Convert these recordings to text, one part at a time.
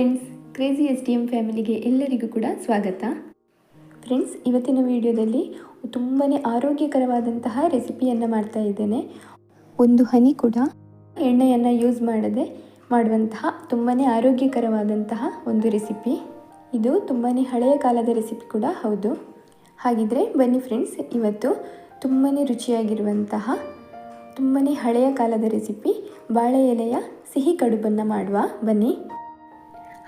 Friends crazy S D M ಫ್ಯಾಮಿಲಿಗೆ ಎಲ್ಲರಿಗೂ ಕೂಡ ಸ್ವಾಗತ. ಫ್ರೆಂಡ್ಸ್ ಇವತ್ತಿನ ವಿಡಿಯೋದಲ್ಲಿ ತುಂಬಾ ಆರೋಗ್ಯಕರವಾದಂತಹ ರೆಸಿಪಿಯನ್ನು ಮಾಡ್ತಾ ಇದ್ದೇನೆ. ಒಂದು ಹನಿ ಕೂಡ ಎಣ್ಣೆಯನ್ನು ಯೂಸ್ ಮಾಡದೆ ಮಾಡುವಂತಹ ತುಂಬಾ ಆರೋಗ್ಯಕರವಾದಂತಹ ಒಂದು ರೆಸಿಪಿ. ಇದು ತುಂಬಾ ಹಳೆಯ ಕಾಲದ ರೆಸಿಪಿ ಕೂಡ ಹೌದು. ಹಾಗಿದ್ರೆ ಬನ್ನಿ ಫ್ರೆಂಡ್ಸ್ ಇವತ್ತು ತುಂಬಾ ರುಚಿಯಾಗಿರುವಂತಹ ತುಂಬಾ ಹಳೆಯ ಕಾಲದ ರೆಸಿಪಿ, ಬಾಳೆ ಎಲೆಯ ಸಿಹಿ ಕಡುಬನ್ನು ಮಾಡುವ. ಬನ್ನಿ.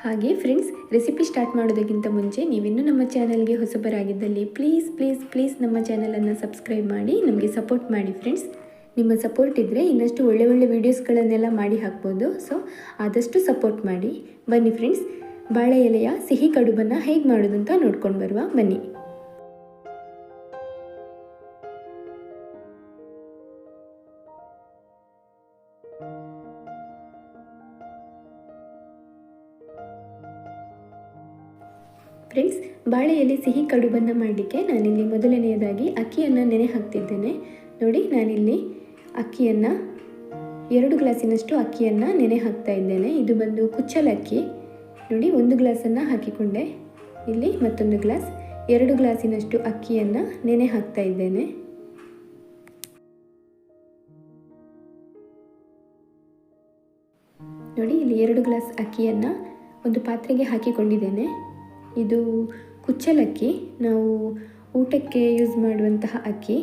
ಹಾಗೆ ಫ್ರೆಂಡ್ಸ್ ರೆಸಿಪಿ ಸ್ಟಾರ್ಟ್ ಮಾಡೋದಕ್ಕಿಂತ ಮುಂಚೆ ನೀವಿನ್ನೂ ನಮ್ಮ ಚಾನಲ್ಗೆ ಹೊಸಬರಾಗಿದ್ದಲ್ಲಿ ಪ್ಲೀಸ್ ಪ್ಲೀಸ್ ಪ್ಲೀಸ್ ನಮ್ಮ ಚಾನಲನ್ನು ಸಬ್ಸ್ಕ್ರೈಬ್ ಮಾಡಿ, ನಮಗೆ ಸಪೋರ್ಟ್ ಮಾಡಿ ಫ್ರೆಂಡ್ಸ್ ನಿಮ್ಮ ಸಪೋರ್ಟ್ ಇದ್ದರೆ ಇನ್ನಷ್ಟು ಒಳ್ಳೆ ಒಳ್ಳೆ ವೀಡಿಯೋಸ್ಗಳನ್ನೆಲ್ಲ ಮಾಡಿ ಹಾಕ್ಬೋದು. ಸೊ ಆದಷ್ಟು ಸಪೋರ್ಟ್ ಮಾಡಿ. ಬನ್ನಿ ಫ್ರೆಂಡ್ಸ್ ಬಾಳೆ ಎಲೆಯ ಸಿಹಿ ಕಡುಬನ್ನು ಹೇಗೆ ಮಾಡೋದು ಅಂತ ನೋಡ್ಕೊಂಡು ಬರುವ. ಬನ್ನಿ. ಫ್ರೆಂಡ್ಸ್, ಬಾಳೆಯಲ್ಲಿ ಎಲೆ ಸಿಹಿ ಕಡುಬನ್ನು ಮಾಡಲಿಕ್ಕೆ ನಾನಿಲ್ಲಿ ಮೊದಲನೆಯದಾಗಿ ಅಕ್ಕಿಯನ್ನು ನೆನೆ ಹಾಕ್ತಿದ್ದೇನೆ. ನೋಡಿ, ನಾನಿಲ್ಲಿ ಅಕ್ಕಿಯನ್ನು, ಎರಡು ಗ್ಲಾಸಿನಷ್ಟು ಅಕ್ಕಿಯನ್ನು ನೆನೆ ಹಾಕ್ತಾ ಇದ್ದೇನೆ. ಇದು ಬಂದು ಕುಚ್ಚಲಕ್ಕಿ ನೋಡಿ, ಒಂದು ಗ್ಲಾಸನ್ನು ಹಾಕಿಕೊಂಡೆ. ಇಲ್ಲಿ ಮತ್ತೊಂದು ಗ್ಲಾಸ್. ಎರಡು ಗ್ಲಾಸಿನಷ್ಟು ಅಕ್ಕಿಯನ್ನು ನೆನೆ ಹಾಕ್ತಾ ಇದ್ದೇನೆ. ನೋಡಿ, ಇಲ್ಲಿ ಎರಡು ಗ್ಲಾಸ್ ಅಕ್ಕಿಯನ್ನು ಒಂದು ಪಾತ್ರೆಗೆ ಹಾಕಿಕೊಂಡಿದ್ದೇನೆ. ಇದು ಕುಚ್ಚಲಕ್ಕಿ. ನಾವು ಊಟಕ್ಕೆ ಯೂಸ್ ಮಾಡುವಂತಹ ಅಕ್ಕಿ.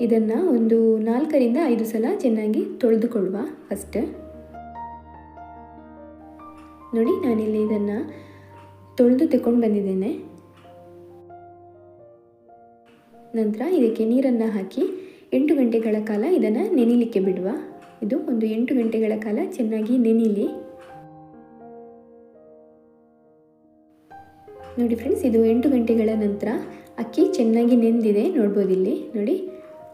ಇದನ್ನು ಒಂದು ನಾಲ್ಕರಿಂದ ಐದು ಸಲ ಚೆನ್ನಾಗಿ ತೊಳೆದುಕೊಳ್ಳುವ ಫಸ್ಟ್ ನೋಡಿ, ನಾನಿಲ್ಲಿ ಇದನ್ನು ತೊಳೆದು ತಗೊಂಡು ಬಂದಿದ್ದೇನೆ. ನಂತರ ಇದಕ್ಕೆ ನೀರನ್ನು ಹಾಕಿ ಎಂಟು ಗಂಟೆಗಳ ಕಾಲ ಇದನ್ನು ನೆನಿಲಿಕ್ಕೆ ಬಿಡುವ. ಇದು ಒಂದು ಎಂಟು ಗಂಟೆಗಳ ಕಾಲ ಚೆನ್ನಾಗಿ ನೆನಿಲಿ. ನೋಡಿ ಫ್ರೆಂಡ್ಸ್ ಇದು ಎಂಟು ಗಂಟೆಗಳ ನಂತರ ಅಕ್ಕಿ ಚೆನ್ನಾಗಿ ನೆಂದಿದೆ. ನೋಡ್ಬೋದು ಇಲ್ಲಿ. ನೋಡಿ,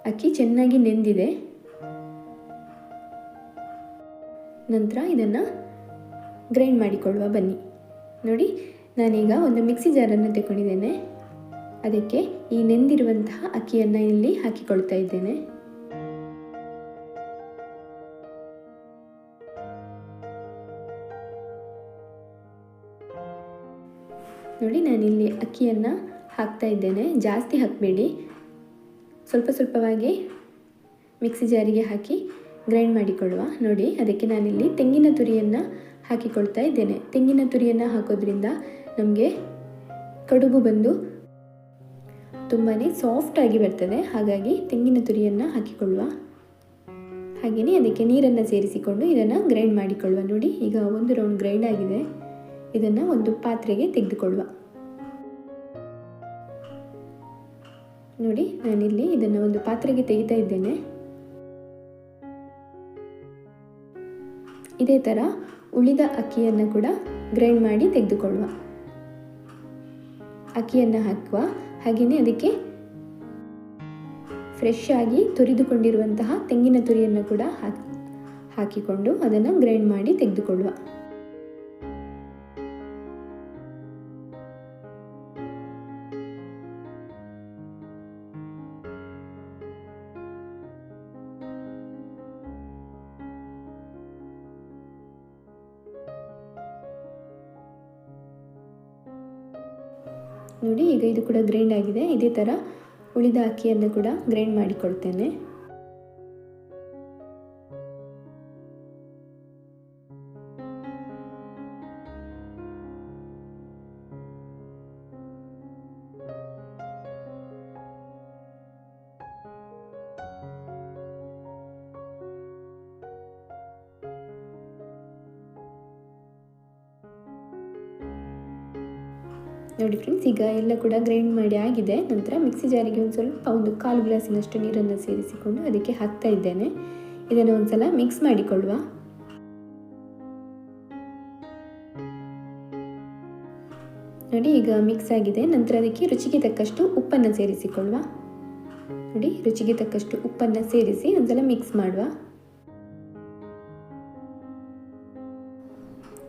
ಅಕ್ಕಿ ಚೆನ್ನಾಗಿ ನೆಂದಿದೆ. ನಂತರ ಇದನ್ನು ಗ್ರೈಂಡ್ ಮಾಡಿಕೊಳ್ಳುವ, ಬನ್ನಿ. ನೋಡಿ, ನಾನೀಗ ಒಂದು ಮಿಕ್ಸಿ ಜಾರನ್ನು ತಗೊಂಡಿದ್ದೇನೆ ಅದಕ್ಕೆ ಈ ನೆಂದಿರುವಂತಹ ಅಕ್ಕಿಯನ್ನು ಇಲ್ಲಿ ಹಾಕಿಕೊಳ್ತಾ ಇದ್ದೇನೆ. ನೋಡಿ ನಾನಿಲ್ಲಿ ಅಕ್ಕಿಯನ್ನು ಹಾಕ್ತಾ ಇದ್ದೇನೆ. ಜಾಸ್ತಿ ಹಾಕಬೇಡಿ. ಸ್ವಲ್ಪ ಸ್ವಲ್ಪವಾಗಿ ಮಿಕ್ಸಿ ಜಾರಿಗೆ ಹಾಕಿ ಗ್ರೈಂಡ್ ಮಾಡಿಕೊಳ್ಳುವ. ನೋಡಿ, ಅದಕ್ಕೆ ನಾನಿಲ್ಲಿ ತೆಂಗಿನ ತುರಿಯನ್ನು ಹಾಕಿಕೊಳ್ತಾ ಇದ್ದೇನೆ. ತೆಂಗಿನ ತುರಿಯನ್ನು ಹಾಕೋದ್ರಿಂದ ನಮಗೆ ಕಡುಬು ಬಂದು ತುಂಬಾ ಸಾಫ್ಟಾಗಿ ಬರ್ತದೆ. ಹಾಗಾಗಿ ತೆಂಗಿನ ತುರಿಯನ್ನು ಹಾಕಿಕೊಳ್ಳುವ. ಹಾಗೆಯೇ ಅದಕ್ಕೆ ನೀರನ್ನು ಸೇರಿಸಿಕೊಂಡು ಇದನ್ನು ಗ್ರೈಂಡ್ ಮಾಡಿಕೊಳ್ಳುವ. ನೋಡಿ, ಈಗ ಒಂದು ರೌಂಡ್ ಗ್ರೈಂಡ್ ಆಗಿದೆ. ಇದನ್ನು ಒಂದು ಪಾತ್ರೆಗೆ ತೆಗೆದುಕೊಳ್ಳುವ. ನೋಡಿ, ನಾನಿಲ್ಲಿ ಇದನ್ನು ಒಂದು ಪಾತ್ರೆಗೆ ತೆಗಿತಾ ಇದ್ದೇನೆ. ಇದೇ ಥರ ಉಳಿದ ಅಕ್ಕಿಯನ್ನು ಕೂಡ ಗ್ರೈಂಡ್ ಮಾಡಿ ತೆಗೆದುಕೊಳ್ಳುವ. ಅಕ್ಕಿಯನ್ನು ಹಾಕುವ. ಹಾಗೆಯೇ ಅದಕ್ಕೆ ಫ್ರೆಶ್ ಆಗಿ ತುರಿದುಕೊಂಡಿರುವಂತಹ ತೆಂಗಿನ ತುರಿಯನ್ನು ಕೂಡ ಹಾಕಿ, ಹಾಕಿಕೊಂಡು ಅದನ್ನು ಗ್ರೈಂಡ್ ಮಾಡಿ ತೆಗೆದುಕೊಳ್ಳುವ. ನೋಡಿ ಈಗ ಇದು ಕೂಡ ಗ್ರೈಂಡ್ ಆಗಿದೆ. ಇದೇ ಥರ ಉಳಿದ ಅಕ್ಕಿಯನ್ನು ಕೂಡ ಗ್ರೈಂಡ್ ಮಾಡಿಕೊಳ್ತೇನೆ. ನೋಡಿ ಫ್ರೆಂಡ್ಸ್ ಈಗ ಎಲ್ಲ ಕೂಡ ಗ್ರೈಂಡ್ ಮಾಡಿ ಆಗಿದೆ. ನಂತರ ಮಿಕ್ಸಿ ಜಾರಿಗೆ ಒಂದು ಸ್ವಲ್ಪ ಒಂದು ಕಾಲು ಗ್ಲಾಸಿನಷ್ಟು ನೀರನ್ನು ಸೇರಿಸಿಕೊಂಡು ಅದಕ್ಕೆ ಹಾಕ್ತಾ ಇದ್ದೇನೆ. ಇದನ್ನು ಒಂದ್ಸಲ ಮಿಕ್ಸ್ ಮಾಡಿಕೊಳ್ಳುವ. ನೋಡಿ, ಈಗ ಮಿಕ್ಸ್ ಆಗಿದೆ. ನಂತರ ಅದಕ್ಕೆ ರುಚಿಗೆ ತಕ್ಕಷ್ಟು ಉಪ್ಪನ್ನು ಸೇರಿಸಿಕೊಳ್ಳುವ. ನೋಡಿ, ರುಚಿಗೆ ತಕ್ಕಷ್ಟು ಉಪ್ಪನ್ನು ಸೇರಿಸಿ ಒಂದ್ಸಲ ಮಿಕ್ಸ್ ಮಾಡುವ.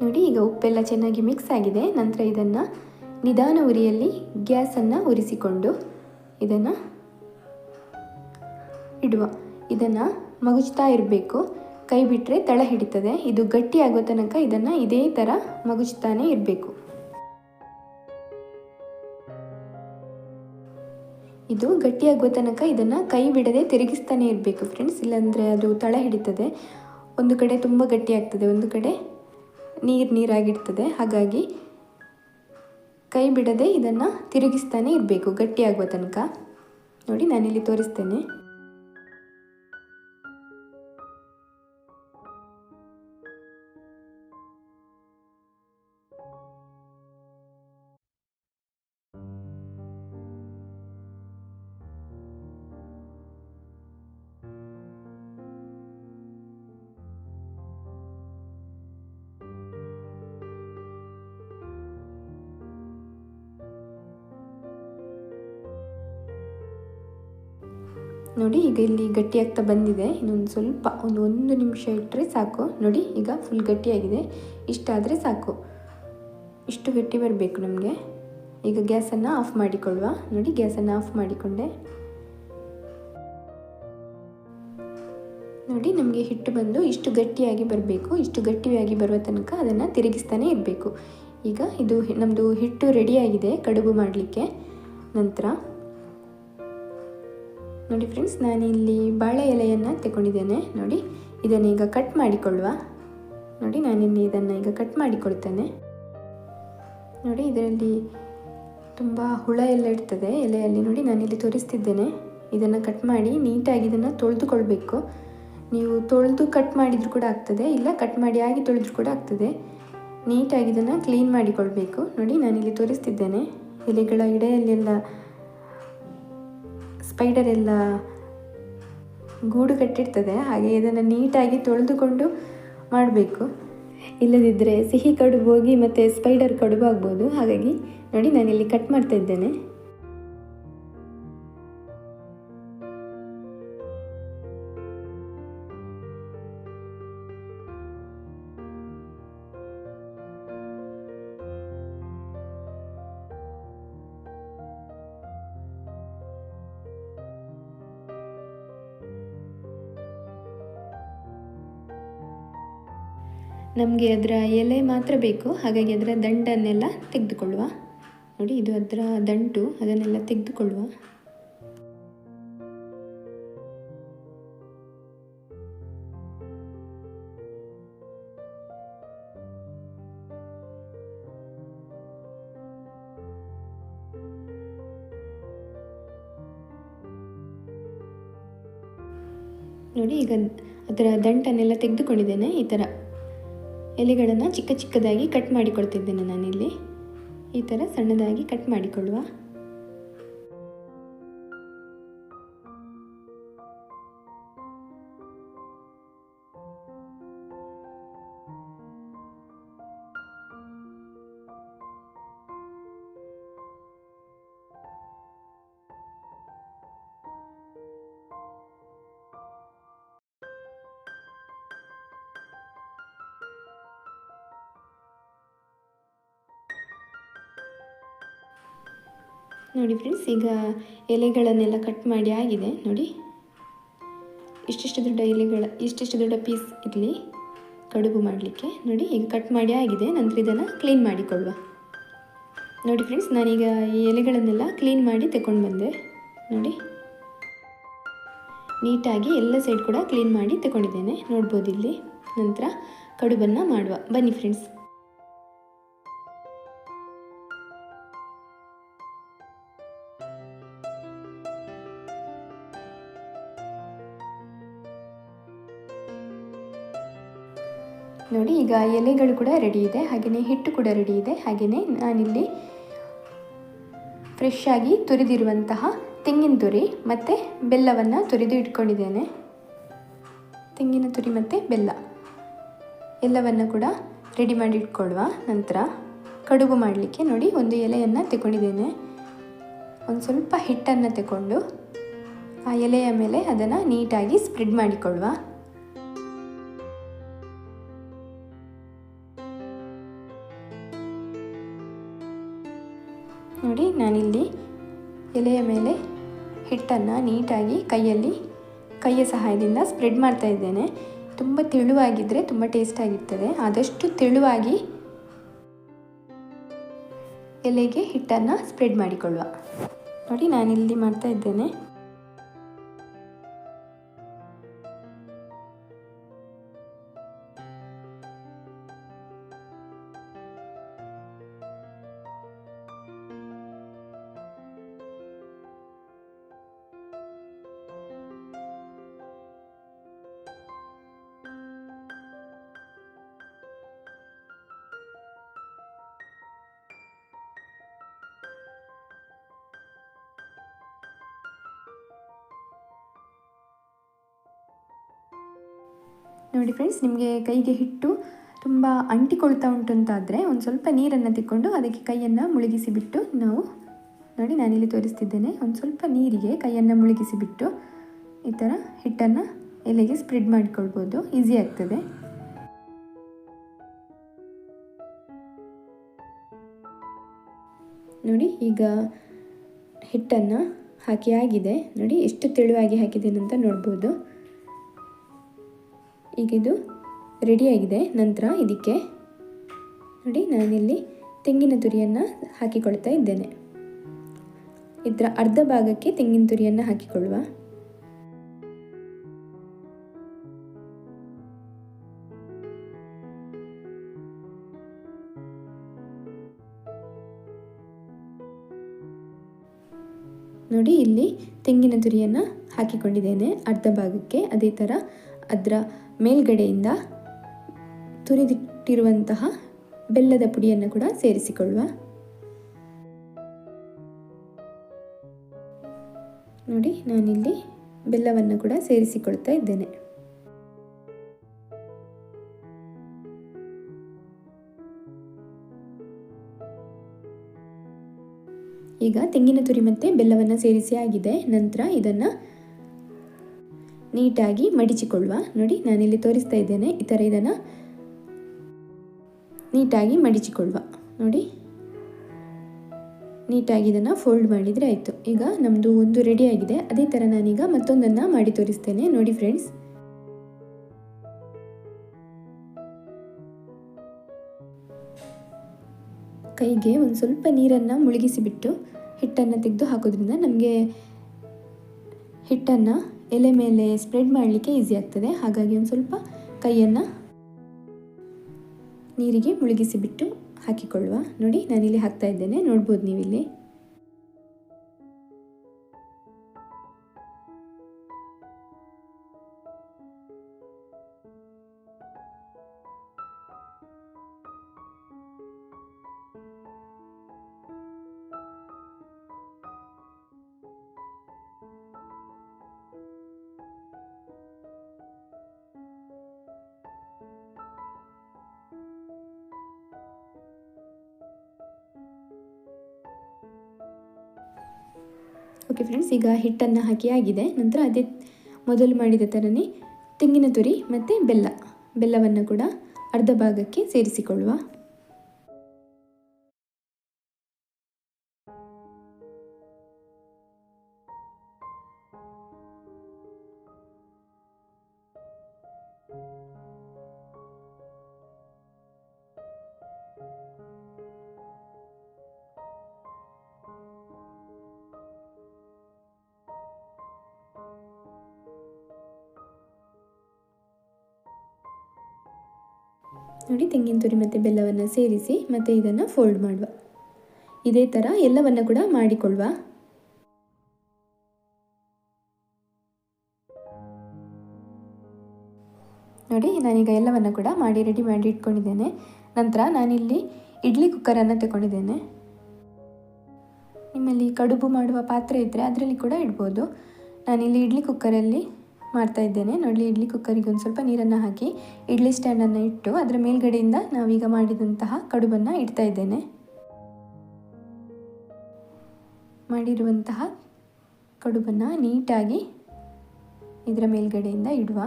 ನೋಡಿ, ಈಗ ಉಪ್ಪೆಲ್ಲ ಚೆನ್ನಾಗಿ ಮಿಕ್ಸ್ ಆಗಿದೆ. ನಂತರ ಇದನ್ನು ನಿಧಾನ ಉರಿಯಲ್ಲಿ ಗ್ಯಾಸನ್ನು ಉರಿಸಿಕೊಂಡು ಇದನ್ನು ಇಡುವ. ಇದನ್ನು ಮಗುಚ್ತಾ ಇರಬೇಕು. ಕೈ ಬಿಟ್ಟರೆ ತಳ ಹಿಡಿತದೆ. ಇದು ಗಟ್ಟಿ ತನಕ ಇದನ್ನು ಇದೇ ಥರ ಮಗುಚ್ತಾನೆ ಇರಬೇಕು. ಇದು ಗಟ್ಟಿಯಾಗುವ ತನಕ ಇದನ್ನು ಕೈ ಬಿಡದೆ ತಿರುಗಿಸ್ತಾನೆ ಇರಬೇಕು ಫ್ರೆಂಡ್ಸ್ ಇಲ್ಲಾಂದರೆ ಅದು ತಳ ಹಿಡಿತದೆ. ಒಂದು ಕಡೆ ತುಂಬ ಗಟ್ಟಿಯಾಗ್ತದೆ ಒಂದು ಕಡೆ ನೀರು ನೀರಾಗಿರ್ತದೆ. ಹಾಗಾಗಿ ಕೈ ಬಿಡದೆ ಇದನ್ನು ತಿರುಗಿಸ್ತಾನೆ ಇರಬೇಕು ಗಟ್ಟಿಯಾಗುವ ತನಕ. ನೋಡಿ ನಾನಿಲ್ಲಿ ತೋರಿಸ್ತೇನೆ. ನೋಡಿ, ಈಗ ಇಲ್ಲಿ ಗಟ್ಟಿಯಾಗ್ತಾ ಬಂದಿದೆ. ಇನ್ನೊಂದು ಸ್ವಲ್ಪ, ಒಂದು ಒಂದು ನಿಮಿಷ ಇಟ್ಟರೆ ಸಾಕು. ನೋಡಿ, ಈಗ ಫುಲ್ ಗಟ್ಟಿಯಾಗಿದೆ. ಇಷ್ಟಾದರೆ ಸಾಕು. ಇಷ್ಟು ಗಟ್ಟಿ ಬರಬೇಕು ನಮಗೆ. ಈಗ ಗ್ಯಾಸನ್ನು ಆಫ್ ಮಾಡಿಕೊಳ್ಳುವ. ನೋಡಿ, ಗ್ಯಾಸನ್ನು ಆಫ್ ಮಾಡಿಕೊಂಡೆ. ನೋಡಿ, ನಮಗೆ ಹಿಟ್ಟು ಬಂದು ಇಷ್ಟು ಗಟ್ಟಿಯಾಗಿ ಬರಬೇಕು. ಇಷ್ಟು ಗಟ್ಟಿಯಾಗಿ ಬರುವ ತನಕ ಅದನ್ನು ತಿರುಗಿಸ್ತಾನೆ ಇರಬೇಕು. ಈಗ ಇದು ನಮ್ಮದು ಹಿಟ್ಟು ರೆಡಿಯಾಗಿದೆ ಕಡುಬು ಮಾಡಲಿಕ್ಕೆ. ನಂತರ ನೋಡಿ ಫ್ರೆಂಡ್ಸ್, ನಾನಿಲ್ಲಿ ಬಾಳೆ ಎಲೆಯನ್ನು ತಗೊಂಡಿದ್ದೇನೆ ನೋಡಿ, ಇದನ್ನು ಈಗ ಕಟ್ ಮಾಡಿಕೊಳ್ಳುವ. ನೋಡಿ, ನಾನಿಲ್ಲಿ ಇದನ್ನು ಈಗ ಕಟ್ ಮಾಡಿಕೊಳ್ತೇನೆ. ನೋಡಿ, ಇದರಲ್ಲಿ ತುಂಬ ಹುಳ ಎಲ್ಲ ಇರ್ತದೆ ಎಲೆಯಲ್ಲಿ. ನೋಡಿ, ನಾನಿಲ್ಲಿ ತೋರಿಸ್ತಿದ್ದೇನೆ. ಇದನ್ನು ಕಟ್ ಮಾಡಿ ನೀಟಾಗಿ ಇದನ್ನು ತೊಳೆದುಕೊಳ್ಬೇಕು. ನೀವು ತೊಳೆದು ಕಟ್ ಮಾಡಿದರೂ ಕೂಡ ಆಗ್ತದೆ, ಇಲ್ಲ ಕಟ್ ಮಾಡಿ ಆಗಿ ತೊಳೆದ್ರೂ ಕೂಡ ಆಗ್ತದೆ. ನೀಟಾಗಿ ಇದನ್ನು ಕ್ಲೀನ್ ಮಾಡಿಕೊಳ್ಬೇಕು. ನೋಡಿ, ನಾನಿಲ್ಲಿ ತೋರಿಸ್ತಿದ್ದೇನೆ. ಎಲೆಗಳ ಇಡೆಯಲ್ಲೆಲ್ಲ ಸ್ಪೈಡರ್ ಎಲ್ಲ ಗೂಡು ಕಟ್ಟಿರ್ತದೆ, ಹಾಗೆ ಇದನ್ನು ನೀಟಾಗಿ ತೊಳೆದುಕೊಂಡು ಮಾಡಬೇಕು. ಇಲ್ಲದಿದ್ದರೆ ಸಿಹಿ ಕಡುಬು ಹೋಗಿ ಮತ್ತು ಸ್ಪೈಡರ್ ಕಡುಬು ಆಗ್ಬೋದು. ಹಾಗಾಗಿ ನೋಡಿ ನಾನಿಲ್ಲಿ ಕಟ್ ಮಾಡ್ತಾ ಇದ್ದೇನೆ. ನಮಗೆ ಅದರ ಎಲೆ ಮಾತ್ರ ಬೇಕು. ಹಾಗಾಗಿ ಅದರ ದಂಡನ್ನೆಲ್ಲ ತೆಗೆದುಕೊಳ್ಳುವ. ನೋಡಿ, ಇದು ಅದರ ದಂಟು, ಅದನ್ನೆಲ್ಲ ತೆಗೆದುಕೊಳ್ಳುವ. ನೋಡಿ, ಈಗ ಅದರ ದಂಟನ್ನೆಲ್ಲ ತೆಗೆದುಕೊಂಡಿದ್ದೇನೆ ಈ ಥರ. ಎಲೆಗಳನ್ನು ಚಿಕ್ಕ ಚಿಕ್ಕದಾಗಿ ಕಟ್ ಮಾಡಿಕೊಳ್ತಿದ್ದೇನೆ ನಾನಿಲ್ಲಿ. ಈ ಥರ ಸಣ್ಣದಾಗಿ ಕಟ್ ಮಾಡಿಕೊಳ್ಳುವ. ನೋಡಿ ಫ್ರೆಂಡ್ಸ್ ಈಗ ಎಲೆಗಳನ್ನೆಲ್ಲ ಕಟ್ ಮಾಡಿ ಆಗಿದೆ, ನೋಡಿ. ಇಷ್ಟಿಷ್ಟು ದೊಡ್ಡ ಎಲೆಗಳ, ಇಷ್ಟಿಷ್ಟು ದೊಡ್ಡ ಪೀಸ್ ಇರಲಿ ಕಡುಬು ಮಾಡಲಿಕ್ಕೆ. ನೋಡಿ, ಈಗ ಕಟ್ ಮಾಡಿ ಆಗಿದೆ, ನಂತರ ಇದನ್ನು ಕ್ಲೀನ್ ಮಾಡಿಕೊಳ್ಳುವ. ನೋಡಿ ಫ್ರೆಂಡ್ಸ್ ನಾನೀಗ ಈ ಎಲೆಗಳನ್ನೆಲ್ಲ ಕ್ಲೀನ್ ಮಾಡಿ ತಗೊಂಡು ಬಂದೆ. ನೋಡಿ. ನೀಟಾಗಿ ಎಲ್ಲ ಸೈಡ್ ಕೂಡ ಕ್ಲೀನ್ ಮಾಡಿ ತಗೊಂಡಿದ್ದೇನೆ ನೋಡ್ಬೋದು ಇಲ್ಲಿ. ನಂತರ ಕಡುಬನ್ನು ಮಾಡುವ. ಬನ್ನಿ ಫ್ರೆಂಡ್ಸ್ ಈಗ ಎಲೆಗಳು ಕೂಡ ರೆಡಿ ಇದೆ. ಹಾಗೆಯೇ ಹಿಟ್ಟು ಕೂಡ ರೆಡಿ ಇದೆ. ಹಾಗೆಯೇ ನಾನಿಲ್ಲಿ ಫ್ರೆಶ್ ಆಗಿ ತುರಿದಿರುವಂತಹ ತೆಂಗಿನ ತುರಿ ಮತ್ತು ಬೆಲ್ಲವನ್ನು ತುರಿದು ಇಟ್ಕೊಂಡಿದ್ದೇನೆ. ತೆಂಗಿನ ತುರಿ ಮತ್ತು ಬೆಲ್ಲ. ಎಲ್ಲವನ್ನು ಕೂಡ ರೆಡಿ ಮಾಡಿ ಇಟ್ಕೊಳ್ಳುವ ನಂತರ ಕಡುಬು ಮಾಡಲಿಕ್ಕೆ ನೋಡಿ ಒಂದು ಎಲೆಯನ್ನು ತಗೊಂಡಿದ್ದೇನೆ ಒಂದು ಸ್ವಲ್ಪ ಹಿಟ್ಟನ್ನು ತಗೊಂಡು ಆ ಎಲೆಯ ಮೇಲೆ ಅದನ್ನು ನೀಟಾಗಿ ಸ್ಪ್ರೆಡ್ ಮಾಡಿಕೊಳ್ಳುವ. ಹಿಟ್ಟನ್ನು ನೀಟಾಗಿ ಕೈಯಲ್ಲಿ, ಕೈಯ ಸಹಾಯದಿಂದ ಸ್ಪ್ರೆಡ್ ಮಾಡ್ತಾ ಇದ್ದೇನೆ. ತುಂಬ ತೆಳುವಾಗಿದ್ದರೆ ತುಂಬ ಟೇಸ್ಟಾಗಿರ್ತದೆ ಆದಷ್ಟು ತೆಳುವಾಗಿ ಎಲೆಗೆ ಹಿಟ್ಟನ್ನು ಸ್ಪ್ರೆಡ್ ಮಾಡಿಕೊಳ್ಳುವ. ನೋಡಿ, ನಾನಿಲ್ಲಿ ಮಾಡ್ತಾ ಇದ್ದೇನೆ. ನೋಡಿ ಫ್ರೆಂಡ್ಸ್ ನಿಮಗೆ ಕೈಗೆ ಹಿಟ್ಟು ತುಂಬ ಅಂಟಿಕೊಳ್ತಾ ಉಂಟು ಅಂತಾದರೆ ಒಂದು ಸ್ವಲ್ಪ ನೀರನ್ನು ತಿಕ್ಕೊಂಡು ಅದಕ್ಕೆ ಕೈಯನ್ನು ಮುಳುಗಿಸಿ ಬಿಟ್ಟು ನಾವು ನೋಡಿ ನಾನಿಲ್ಲಿ ತೋರಿಸ್ತಿದ್ದೇನೆ, ಒಂದು ಸ್ವಲ್ಪ ನೀರಿಗೆ ಕೈಯನ್ನು ಮುಳುಗಿಸಿಬಿಟ್ಟು ಈ ಥರ ಹಿಟ್ಟನ್ನು ಎಲೆಗೆ ಸ್ಪ್ರೆಡ್ ಮಾಡಿಕೊಳ್ಬೋದು ಈಸಿ ಆಗ್ತದೆ. ನೋಡಿ ಈಗ ಹಿಟ್ಟನ್ನು ಹಾಕಿ ಆಗಿದೆ, ನೋಡಿ ಎಷ್ಟು ತೆಳುವಾಗಿ ಹಾಕಿದ್ದೇನೆ ಅಂತ ನೋಡ್ಬೋದು. ಈಗ ಇದು ರೆಡಿಯಾಗಿದೆ ನಂತರ ಇದಕ್ಕೆ ನೋಡಿ ನಾನಿಲ್ಲಿ ತೆಂಗಿನ ತುರಿಯನ್ನು ಹಾಕಿಕೊಳ್ತಾ ಇದ್ದೇನೆ. ಇದರ ಅರ್ಧ ಭಾಗಕ್ಕೆ ತೆಂಗಿನ ತುರಿಯನ್ನು ಹಾಕಿಕೊಳ್ಳುವ. ನೋಡಿ ಇಲ್ಲಿ ತೆಂಗಿನ ತುರಿಯನ್ನು ಹಾಕಿಕೊಂಡಿದ್ದೇನೆ. ಅರ್ಧ ಭಾಗಕ್ಕೆ ಅದೇ ಥರ ಅದರ ಮೇಲ್ಗಡೆಯಿಂದ ತುರಿದಿಟ್ಟಿರುವಂತಹ ಬೆಲ್ಲದ ಪುಡಿಯನ್ನು ಕೂಡ ಸೇರಿಸಿಕೊಳ್ಳುವ. ನೋಡಿ, ನಾನಿಲ್ಲಿ ಬೆಲ್ಲವನ್ನು ಕೂಡ ಸೇರಿಸಿಕೊಳ್ತಾ ಇದ್ದೇನೆ. ಈಗ ತೆಂಗಿನ ತುರಿ ಮತ್ತೆ ಬೆಲ್ಲವನ್ನು ಸೇರಿಸಿ ಆಗಿದೆ. ನಂತರ ಇದನ್ನು ನೀಟಾಗಿ ಮಡಿಚಿಕೊಳ್ಳುವ. ನೋಡಿ, ನಾನಿಲ್ಲಿ ತೋರಿಸ್ತಾ ಇದ್ದೇನೆ ಈ ಥರ ಇದನ್ನು. ನೀಟಾಗಿ ಮಡಿಚಿಕೊಳ್ಳುವ. ನೋಡಿ. ನೀಟಾಗಿ ಇದನ್ನು ಫೋಲ್ಡ್ ಮಾಡಿದರೆ ಆಯಿತು. ಈಗ ನಮ್ಮದು ಒಂದು ರೆಡಿಯಾಗಿದೆ ಅದೇ ಥರ ನಾನೀಗ ಮತ್ತೊಂದನ್ನು ಮಾಡಿ ತೋರಿಸ್ತೇನೆ. ನೋಡಿ ಫ್ರೆಂಡ್ಸ್. ಕೈಗೆ ಒಂದು ಸ್ವಲ್ಪ ನೀರನ್ನು ಮುಳುಗಿಸಿಬಿಟ್ಟು ಹಿಟ್ಟನ್ನು ತೆಗೆದು ಹಾಕೋದ್ರಿಂದ ನಮಗೆ ಹಿಟ್ಟನ್ನು ಎಲೆ ಮೇಲೆ ಸ್ಪ್ರೆಡ್ ಮಾಡಲಿಕ್ಕೆ ಈಸಿ ಆಗ್ತದೆ. ಹಾಗಾಗಿ ಒಂದು ಸ್ವಲ್ಪ ಕೈಯನ್ನು ನೀರಿಗೆ ಮುಳುಗಿಸಿಬಿಟ್ಟು ಹಾಕಿಕೊಳ್ಳುವ. ನೋಡಿ, ನಾನಿಲ್ಲಿ ಹಾಕ್ತಾ ಇದ್ದೇನೆ. ನೋಡ್ಬೋದು ನೀವಿಲ್ಲಿ. ಓಕೆ ಫ್ರೆಂಡ್ಸ್ ಈಗ ಹಿಟ್ಟನ್ನು ಹಾಕಿ ಆಗಿದೆ. ನಂತರ ಅದೇ ಮೊದಲು ಮಾಡಿದ ಥರನೇ ತೆಂಗಿನ ತುರಿ ಮತ್ತು ಬೆಲ್ಲ. ಬೆಲ್ಲವನ್ನು ಕೂಡ ಅರ್ಧ ಭಾಗಕ್ಕೆ ಸೇರಿಸಿಕೊಳ್ಳುವ. ನೋಡಿ, ತೆಂಗಿನ ತುರಿ ಮತ್ತು ಬೆಲ್ಲವನ್ನು ಸೇರಿಸಿ ಮತ್ತು ಇದನ್ನು ಫೋಲ್ಡ್ ಮಾಡುವ. ಇದೇ ಥರ ಎಲ್ಲವನ್ನು ಕೂಡ ಮಾಡಿಕೊಳ್ಳುವ. ನೋಡಿ, ನಾನೀಗ ಎಲ್ಲವನ್ನು ಕೂಡ ಮಾಡಿ ರೆಡಿ ಮಾಡಿ ಇಟ್ಕೊಂಡಿದ್ದೇನೆ. ನಂತರ ನಾನಿಲ್ಲಿ ಇಡ್ಲಿ ಕುಕ್ಕರನ್ನು ತಗೊಂಡಿದ್ದೇನೆ ನಿಮ್ಮಲ್ಲಿ ಕಡುಬು ಮಾಡುವ ಪಾತ್ರೆ ಇದ್ದರೆ ಅದರಲ್ಲಿ ಕೂಡ ಇಡ್ಬೋದು. ನಾನಿಲ್ಲಿ ಇಡ್ಲಿ ಕುಕ್ಕರಲ್ಲಿ ಮಾಡ್ತಾ ಇದ್ದೇನೆ. ನೋಡಿ, ಇಡ್ಲಿ ಕುಕ್ಕರಿಗೆ ಒಂದು ಸ್ವಲ್ಪ ನೀರನ್ನು ಹಾಕಿ, ಇಡ್ಲಿ ಸ್ಟ್ಯಾಂಡನ್ನು ಇಟ್ಟು ಅದರ ಮೇಲ್ಗಡೆಯಿಂದ ನಾವೀಗ ಮಾಡಿದಂತಹ ಕಡುಬನ್ನು ಇಡ್ತಾ ಇದ್ದೇನೆ. ಮಾಡಿರುವಂತಹ ಕಡುಬನ್ನು ನೀಟಾಗಿ ಇದರ ಮೇಲ್ಗಡೆಯಿಂದ ಇಡುವ.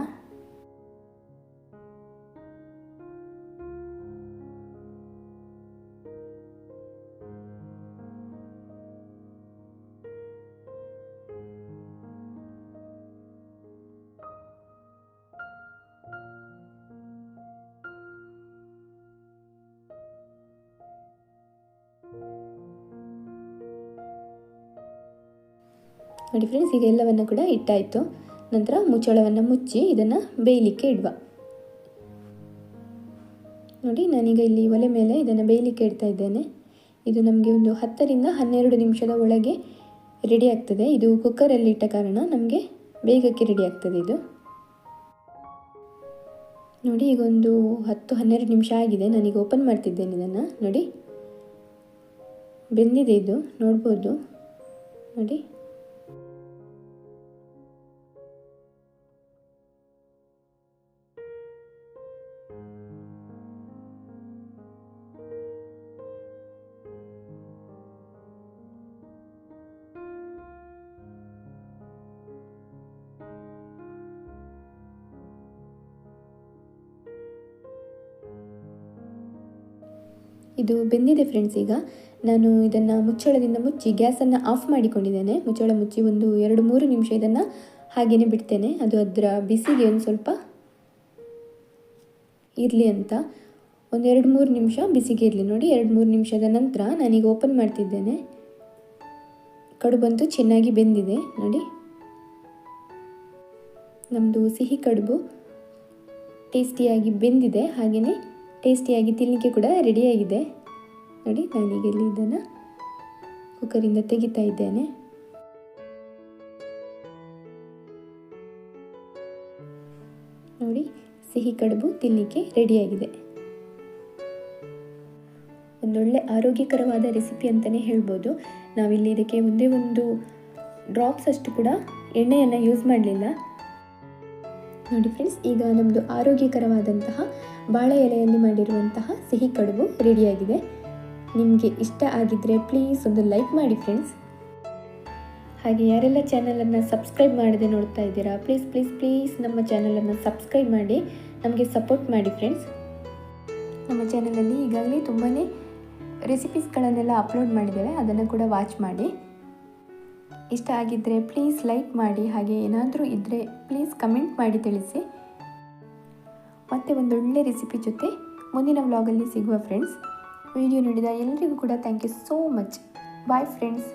ನೋಡಿ ಫ್ರೆಂಡ್ಸ್ ಈಗ ಎಲ್ಲವನ್ನು ಕೂಡ ಇಟ್ಟಾಯಿತು. ನಂತರ ಮುಚ್ಚಳವನ್ನು ಮುಚ್ಚಿ ಇದನ್ನು ಬೇಯಲಿಕ್ಕೆ ಇಡುವ. ನೋಡಿ, ನಾನೀಗ ಇಲ್ಲಿ ಒಲೆ ಮೇಲೆ ಇದನ್ನು ಬೇಯಲಿಕ್ಕೆ ಇಡ್ತಾ ಇದ್ದೇನೆ. ಇದು ನಮಗೆ ಒಂದು ಹತ್ತರಿಂದ ಹನ್ನೆರಡು ನಿಮಿಷದ ಒಳಗೆ ರೆಡಿ ಆಗ್ತದೆ. ಇದು ಕುಕ್ಕರಲ್ಲಿ ಇಟ್ಟ ಕಾರಣ ನಮಗೆ ಬೇಗಕ್ಕೆ ರೆಡಿ ಆಗ್ತದೆ ಇದು. ನೋಡಿ, ಈಗ ಒಂದು ಹತ್ತು ಹನ್ನೆರಡು ನಿಮಿಷ ಆಗಿದೆ. ನಾನೀಗ ಓಪನ್ ಮಾಡ್ತಿದ್ದೇನೆ ಇದನ್ನು. ನೋಡಿ, ಬೆಂದಿದೆ ಇದು. ನೋಡ್ಬೋದು. ನೋಡಿ ಇದು ಬೆಂದಿದೆ ಫ್ರೆಂಡ್ಸ್ ಈಗ. ನಾನು ಇದನ್ನು ಮುಚ್ಚಳದಿಂದ ಮುಚ್ಚಿ ಗ್ಯಾಸನ್ನು ಆಫ್ ಮಾಡಿಕೊಂಡಿದ್ದೇನೆ. ಮುಚ್ಚಳ ಮುಚ್ಚಿ ಒಂದು ಎರಡು ಮೂರು ನಿಮಿಷ ಇದನ್ನು ಹಾಗೆಯೇ ಬಿಡ್ತೇನೆ. ಅದು ಅದರ ಬಿಸಿಗೆ ಒಂದು ಸ್ವಲ್ಪ ಇರಲಿ ಅಂತ. ಒಂದು ಎರಡು ಮೂರು ನಿಮಿಷ ಬಿಸಿಗೆ ಇರಲಿ ನೋಡಿ. ಎರಡು ಮೂರು ನಿಮಿಷದ ನಂತರ ನಾನೀಗ ಓಪನ್ ಮಾಡ್ತಿದ್ದೇನೆ. ಕಡುಬಂತೂ ಚೆನ್ನಾಗಿ ಬೆಂದಿದೆ. ನೋಡಿ. ನಮ್ಮದು ಸಿಹಿ ಕಡುಬು ಟೇಸ್ಟಿಯಾಗಿ ಬೆಂದಿದೆ. ಹಾಗೆಯೇ ಟೇಸ್ಟಿಯಾಗಿ ತಿನ್ನಲಿಕ್ಕೆ ಕೂಡ ರೆಡಿಯಾಗಿದೆ. ನೋಡಿ ನಾನೀಗ ಇಲ್ಲಿ ಇದನ್ನು ಕುಕ್ಕರಿಂದ ತೆಗಿತಾ ಇದ್ದೇನೆ. ನೋಡಿ, ಸಿಹಿ ಕಡುಬು ತಿನ್ನಲಿಕ್ಕೆ ರೆಡಿಯಾಗಿದೆ. ಒಂದೊಳ್ಳೆ ಆರೋಗ್ಯಕರವಾದ ರೆಸಿಪಿ ಅಂತಲೇ ಹೇಳ್ಬೋದು. ನಾವಿಲ್ಲಿ ಇದಕ್ಕೆ ಒಂದೇ ಒಂದು ಡ್ರಾಪ್ಸ್ ಅಷ್ಟು ಕೂಡ ಎಣ್ಣೆಯನ್ನು ಯೂಸ್ ಮಾಡಲಿಲ್ಲ. ನೋಡಿ ಫ್ರೆಂಡ್ಸ್ ಈಗ ನಮ್ಮದು ಆರೋಗ್ಯಕರವಾದಂತಹ ಬಾಳೆ ಎಲೆಯಲ್ಲಿ ಮಾಡಿರುವಂತಹ ಸಿಹಿ ಕಡುಬು ರೆಡಿಯಾಗಿದೆ ನಿಮಗೆ ಇಷ್ಟ ಆಗಿದ್ದರೆ ಪ್ಲೀಸ್ ಒಂದು ಲೈಕ್ ಮಾಡಿ ಫ್ರೆಂಡ್ಸ್ ಹಾಗೆ ಯಾರೆಲ್ಲ ಚಾನಲನ್ನು ಸಬ್ಸ್ಕ್ರೈಬ್ ಮಾಡದೆ ನೋಡ್ತಾ ಇದ್ದೀರಾ ಪ್ಲೀಸ್ ಪ್ಲೀಸ್ ಪ್ಲೀಸ್ ನಮ್ಮ ಚಾನಲನ್ನು ಸಬ್ಸ್ಕ್ರೈಬ್ ಮಾಡಿ, ನಮಗೆ ಸಪೋರ್ಟ್ ಮಾಡಿ ಫ್ರೆಂಡ್ಸ್ ನಮ್ಮ ಚಾನಲಲ್ಲಿ ಈಗಾಗಲೇ ತುಂಬಾ ರೆಸಿಪೀಸ್ಗಳನ್ನೆಲ್ಲ ಅಪ್ಲೋಡ್ ಮಾಡಿದ್ದೇವೆ, ಅದನ್ನು ಕೂಡ ವಾಚ್ ಮಾಡಿ. ಇಷ್ಟ ಆಗಿದ್ದರೆ ಪ್ಲೀಸ್ ಲೈಕ್ ಮಾಡಿ, ಹಾಗೆ ಏನಾದರೂ ಇದ್ದರೆ ಪ್ಲೀಸ್ ಕಮೆಂಟ್ ಮಾಡಿ ತಿಳಿಸಿ. ಮತ್ತೆ ಒಂದೊಳ್ಳೆ ರೆಸಿಪಿ ಜೊತೆ ಮುಂದಿನ ವ್ಲಾಗಲ್ಲಿ ಸಿಗುವ ಫ್ರೆಂಡ್ಸ್ ವಿಡಿಯೋ ನೋಡಿದ ಎಲ್ಲರಿಗೂ ಕೂಡ thank you so much bye friends